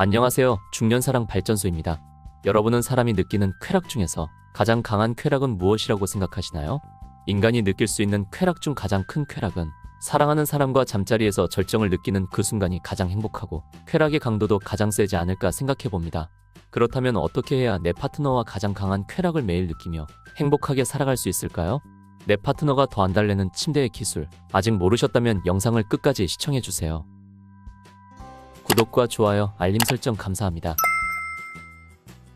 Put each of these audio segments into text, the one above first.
안녕하세요. 중년사랑 발전소입니다. 여러분은 사람이 느끼는 쾌락 중에서 가장 강한 쾌락은 무엇이라고 생각하시나요? 인간이 느낄 수 있는 쾌락 중 가장 큰 쾌락은 사랑하는 사람과 잠자리에서 절정을 느끼는 그 순간이 가장 행복하고 쾌락의 강도도 가장 세지 않을까 생각해 봅니다. 그렇다면 어떻게 해야 내 파트너와 가장 강한 쾌락을 매일 느끼며 행복하게 살아갈 수 있을까요? 내 파트너가 더 안달내는 침대의 기술 아직 모르셨다면 영상을 끝까지 시청해 주세요. 구독과 좋아요, 알림 설정 감사합니다.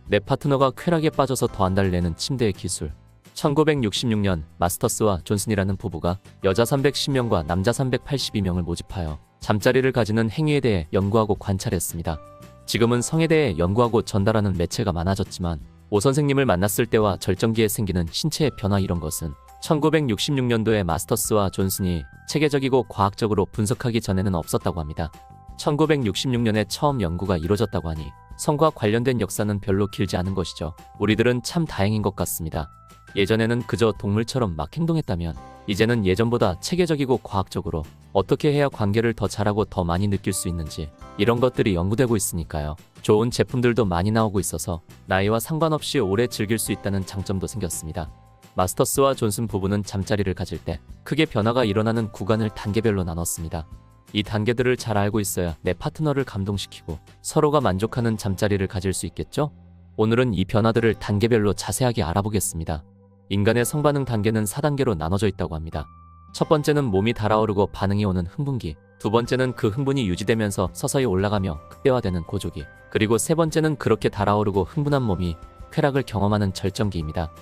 내 파트너가 쾌락에 빠져서 더 안달 내는 침대의 기술 1966년 마스터스와 존슨이라는 부부가 여자 310명과 남자 382명을 모집하여 잠자리를 가지는 행위에 대해 연구하고 관찰했습니다. 지금은 성에 대해 연구하고 전달하는 매체가 많아졌지만 오 선생님을 만났을 때와 절정기에 생기는 신체의 변화 이런 것은 1966년도에 마스터스와 존슨이 체계적이고 과학적으로 분석하기 전에는 없었다고 합니다. 1966년에 처음 연구가 이루어졌다고 하니 성과 관련된 역사는 별로 길지 않은 것이죠. 우리들은 참 다행인 것 같습니다. 예전에는 그저 동물처럼 막 행동했다면 이제는 예전보다 체계적이고 과학적으로 어떻게 해야 관계를 더 잘하고 더 많이 느낄 수 있는지 이런 것들이 연구되고 있으니까요. 좋은 제품들도 많이 나오고 있어서 나이와 상관없이 오래 즐길 수 있다는 장점도 생겼습니다. 마스터스와 존슨 부부는 잠자리를 가질 때 크게 변화가 일어나는 구간을 단계별로 나눴습니다. 이 단계들을 잘 알고 있어야 내 파트너를 감동시키고 서로가 만족하는 잠자리를 가질 수 있겠죠? 오늘은 이 변화들을 단계별로 자세하게 알아보겠습니다. 인간의 성반응 단계는 4단계로 나눠져 있다고 합니다. 첫 번째는 몸이 달아오르고 반응이 오는 흥분기, 두 번째는 그 흥분이 유지되면서 서서히 올라가며 극대화되는 고조기, 그리고 세 번째는 그렇게 달아오르고 흥분한 몸이 쾌락을 경험하는 절정기입니다.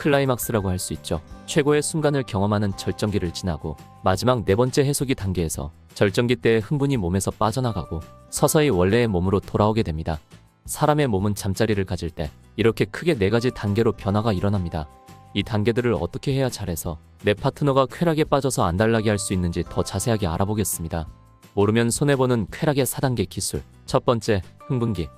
클라이막스라고 할 수 있죠. 최고의 순간을 경험하는 절정기를 지나고 마지막 네 번째 해소기 단계에서 절정기 때의 흥분이 몸에서 빠져나가고 서서히 원래의 몸으로 돌아오게 됩니다. 사람의 몸은 잠자리를 가질 때 이렇게 크게 네 가지 단계로 변화가 일어납니다. 이 단계들을 어떻게 해야 잘해서 내 파트너가 쾌락에 빠져서 안달나게 할 수 있는지 더 자세하게 알아보겠습니다. 모르면 손해보는 쾌락의 4단계 기술. 첫 번째, 흥분기.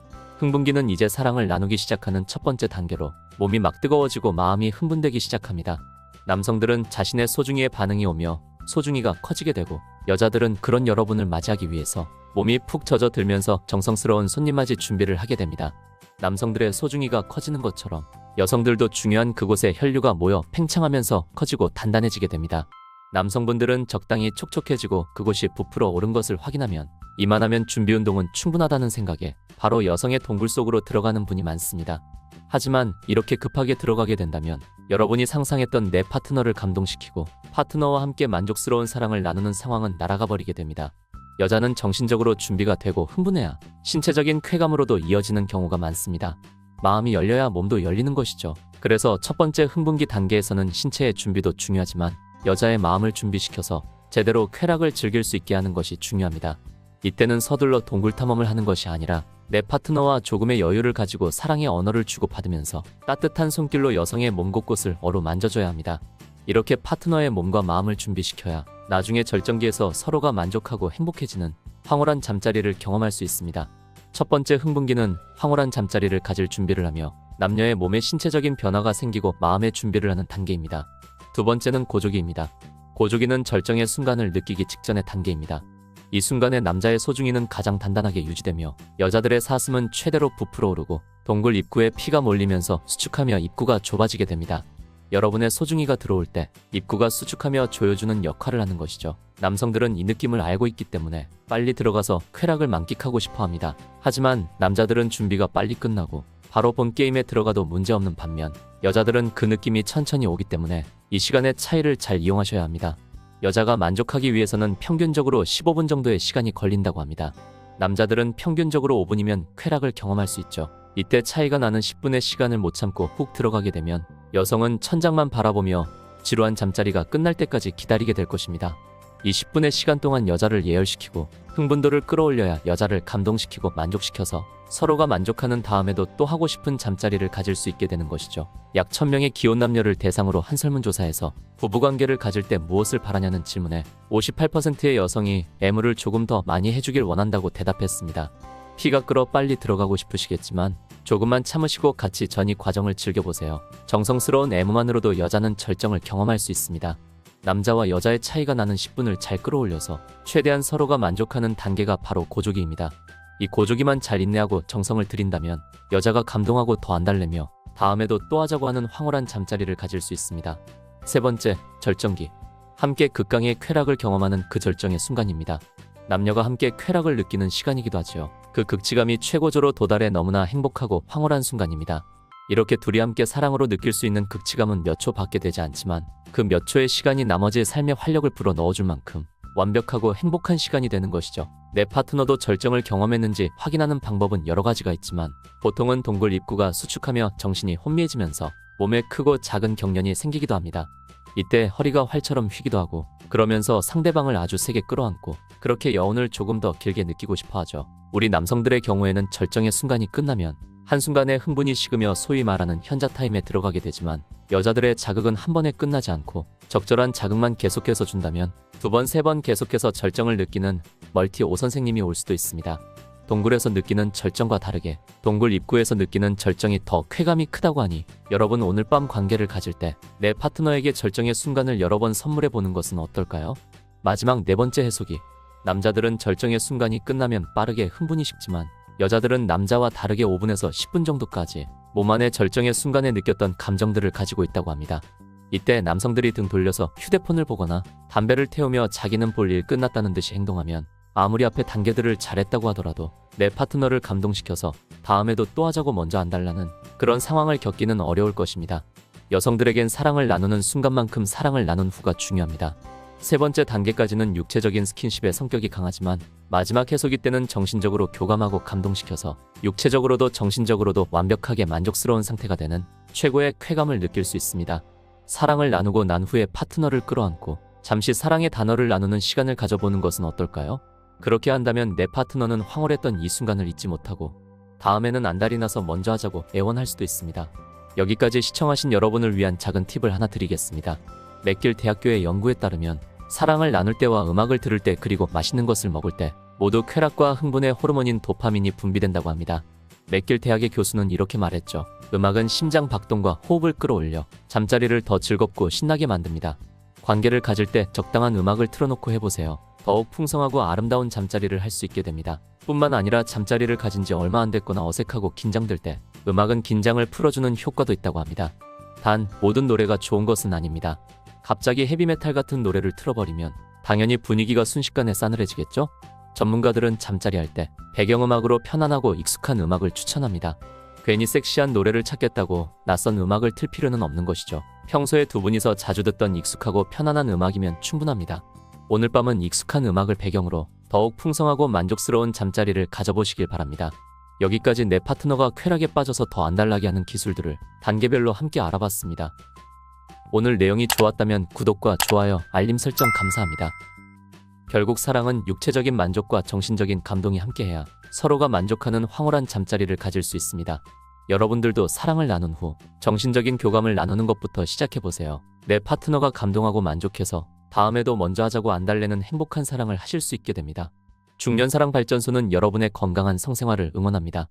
흥분기는 이제 사랑을 나누기 시작하는 첫 번째 단계로 몸이 막 뜨거워지고 마음이 흥분되기 시작합니다. 남성들은 자신의 소중이의 반응이 오며 소중이가 커지게 되고 여자들은 그런 여러분을 맞이하기 위해서 몸이 푹 젖어들면서 정성스러운 손님 맞이 준비를 하게 됩니다. 남성들의 소중이가 커지는 것처럼 여성들도 중요한 그곳에 혈류가 모여 팽창하면서 커지고 단단해지게 됩니다. 남성분들은 적당히 촉촉해지고 그곳이 부풀어 오른 것을 확인하면 이만하면 준비 운동은 충분하다는 생각에 바로 여성의 동굴 속으로 들어가는 분이 많습니다. 하지만 이렇게 급하게 들어가게 된다면 여러분이 상상했던 내 파트너를 감동시키고 파트너와 함께 만족스러운 사랑을 나누는 상황은 날아가 버리게 됩니다. 여자는 정신적으로 준비가 되고 흥분해야 신체적인 쾌감으로도 이어지는 경우가 많습니다. 마음이 열려야 몸도 열리는 것이죠. 그래서 첫 번째 흥분기 단계에서는 신체의 준비도 중요하지만 여자의 마음을 준비시켜서 제대로 쾌락을 즐길 수 있게 하는 것이 중요합니다. 이때는 서둘러 동굴 탐험을 하는 것이 아니라 내 파트너와 조금의 여유를 가지고 사랑의 언어를 주고받으면서 따뜻한 손길로 여성의 몸 곳곳을 어루 만져줘야 합니다. 이렇게 파트너의 몸과 마음을 준비시켜야 나중에 절정기에서 서로가 만족하고 행복해지는 황홀한 잠자리를 경험할 수 있습니다. 첫 번째 흥분기는 황홀한 잠자리를 가질 준비를 하며 남녀의 몸에 신체적인 변화가 생기고 마음의 준비를 하는 단계입니다. 두 번째는 고조기입니다. 고조기는 절정의 순간을 느끼기 직전의 단계입니다. 이 순간에 남자의 소중이는 가장 단단하게 유지되며 여자들의 사슴은 최대로 부풀어 오르고 동굴 입구에 피가 몰리면서 수축하며 입구가 좁아지게 됩니다. 여러분의 소중이가 들어올 때 입구가 수축하며 조여주는 역할을 하는 것이죠. 남성들은 이 느낌을 알고 있기 때문에 빨리 들어가서 쾌락을 만끽하고 싶어 합니다. 하지만 남자들은 준비가 빨리 끝나고 바로 본 게임에 들어가도 문제없는 반면 여자들은 그 느낌이 천천히 오기 때문에 이 시간의 차이를 잘 이용하셔야 합니다. 여자가 만족하기 위해서는 평균적으로 15분 정도의 시간이 걸린다고 합니다. 남자들은 평균적으로 5분이면 쾌락을 경험할 수 있죠. 이때 차이가 나는 10분의 시간을 못 참고 훅 들어가게 되면 여성은 천장만 바라보며 지루한 잠자리가 끝날 때까지 기다리게 될 것입니다. 이 10분의 시간 동안 여자를 예열시키고 흥분도를 끌어올려야 여자를 감동시키고 만족시켜서 서로가 만족하는 다음에도 또 하고 싶은 잠자리를 가질 수 있게 되는 것이죠. 약 1000명의 기혼 남녀를 대상으로 한 설문조사에서 부부관계를 가질 때 무엇을 바라냐는 질문에 58%의 여성이 애무를 조금 더 많이 해주길 원한다고 대답했습니다. 피가 끓어 빨리 들어가고 싶으시겠지만 조금만 참으시고 같이 전이 과정을 즐겨보세요. 정성스러운 애무만으로도 여자는 절정을 경험할 수 있습니다. 남자와 여자의 차이가 나는 10분을 잘 끌어올려서 최대한 서로가 만족하는 단계가 바로 고조기입니다. 이 고조기만 잘 인내하고 정성을 들인다면 여자가 감동하고 더 안달래며 다음에도 또 하자고 하는 황홀한 잠자리를 가질 수 있습니다. 세 번째, 절정기. 함께 극강의 쾌락을 경험하는 그 절정의 순간입니다. 남녀가 함께 쾌락을 느끼는 시간이기도 하지요. 그 극치감이 최고조로 도달해 너무나 행복하고 황홀한 순간입니다. 이렇게 둘이 함께 사랑으로 느낄 수 있는 극치감은 몇 초 밖에 되지 않지만 그 몇 초의 시간이 나머지의 삶의 활력을 불어 넣어줄 만큼 완벽하고 행복한 시간이 되는 것이죠. 내 파트너도 절정을 경험했는지 확인하는 방법은 여러 가지가 있지만 보통은 동굴 입구가 수축하며 정신이 혼미해지면서 몸에 크고 작은 경련이 생기기도 합니다. 이때 허리가 활처럼 휘기도 하고 그러면서 상대방을 아주 세게 끌어안고 그렇게 여운을 조금 더 길게 느끼고 싶어 하죠. 우리 남성들의 경우에는 절정의 순간이 끝나면 한순간에 흥분이 식으며 소위 말하는 현자 타임에 들어가게 되지만 여자들의 자극은 한 번에 끝나지 않고 적절한 자극만 계속해서 준다면 두 번, 세 번 계속해서 절정을 느끼는 멀티 오 선생님이 올 수도 있습니다. 동굴에서 느끼는 절정과 다르게 동굴 입구에서 느끼는 절정이 더 쾌감이 크다고 하니 여러분 오늘 밤 관계를 가질 때 내 파트너에게 절정의 순간을 여러 번 선물해 보는 것은 어떨까요? 마지막 네 번째 해석이 남자들은 절정의 순간이 끝나면 빠르게 흥분이 식지만 여자들은 남자와 다르게 5분에서 10분 정도까지 몸 안에 절정의 순간에 느꼈던 감정들을 가지고 있다고 합니다. 이때 남성들이 등 돌려서 휴대폰을 보거나 담배를 태우며 자기는 볼 일 끝났다는 듯이 행동하면 아무리 앞에 단계들을 잘했다고 하더라도 내 파트너를 감동시켜서 다음에도 또 하자고 먼저 안달나는 그런 상황을 겪기는 어려울 것입니다. 여성들에겐 사랑을 나누는 순간만큼 사랑을 나눈 후가 중요합니다. 세 번째 단계까지는 육체적인 스킨십의 성격이 강하지만 마지막 해소기 때는 정신적으로 교감하고 감동시켜서 육체적으로도 정신적으로도 완벽하게 만족스러운 상태가 되는 최고의 쾌감을 느낄 수 있습니다. 사랑을 나누고 난 후에 파트너를 끌어안고 잠시 사랑의 단어를 나누는 시간을 가져보는 것은 어떨까요? 그렇게 한다면 내 파트너는 황홀했던 이 순간을 잊지 못하고 다음에는 안달이 나서 먼저 하자고 애원할 수도 있습니다. 여기까지 시청하신 여러분을 위한 작은 팁을 하나 드리겠습니다. 맥길 대학교의 연구에 따르면 사랑을 나눌 때와 음악을 들을 때 그리고 맛있는 것을 먹을 때 모두 쾌락과 흥분의 호르몬인 도파민이 분비된다고 합니다. 맥길 대학의 교수는 이렇게 말했죠. 음악은 심장 박동과 호흡을 끌어올려 잠자리를 더 즐겁고 신나게 만듭니다. 관계를 가질 때 적당한 음악을 틀어놓고 해보세요. 더욱 풍성하고 아름다운 잠자리를 할 수 있게 됩니다. 뿐만 아니라 잠자리를 가진 지 얼마 안 됐거나 어색하고 긴장될 때 음악은 긴장을 풀어주는 효과도 있다고 합니다. 단 모든 노래가 좋은 것은 아닙니다. 갑자기 헤비메탈 같은 노래를 틀어버리면 당연히 분위기가 순식간에 싸늘해지겠죠? 전문가들은 잠자리 할 때 배경음악으로 편안하고 익숙한 음악을 추천합니다. 괜히 섹시한 노래를 찾겠다고 낯선 음악을 틀 필요는 없는 것이죠. 평소에 두 분이서 자주 듣던 익숙하고 편안한 음악이면 충분합니다. 오늘 밤은 익숙한 음악을 배경으로 더욱 풍성하고 만족스러운 잠자리를 가져보시길 바랍니다. 여기까지 내 파트너가 쾌락에 빠져서 더 안달나게 하는 기술들을 단계별로 함께 알아봤습니다. 오늘 내용이 좋았다면 구독과 좋아요, 알림 설정 감사합니다. 결국 사랑은 육체적인 만족과 정신적인 감동이 함께해야 서로가 만족하는 황홀한 잠자리를 가질 수 있습니다. 여러분들도 사랑을 나눈 후 정신적인 교감을 나누는 것부터 시작해보세요. 내 파트너가 감동하고 만족해서 다음에도 먼저 하자고 안달내는 행복한 사랑을 하실 수 있게 됩니다. 중년사랑 발전소는 여러분의 건강한 성생활을 응원합니다.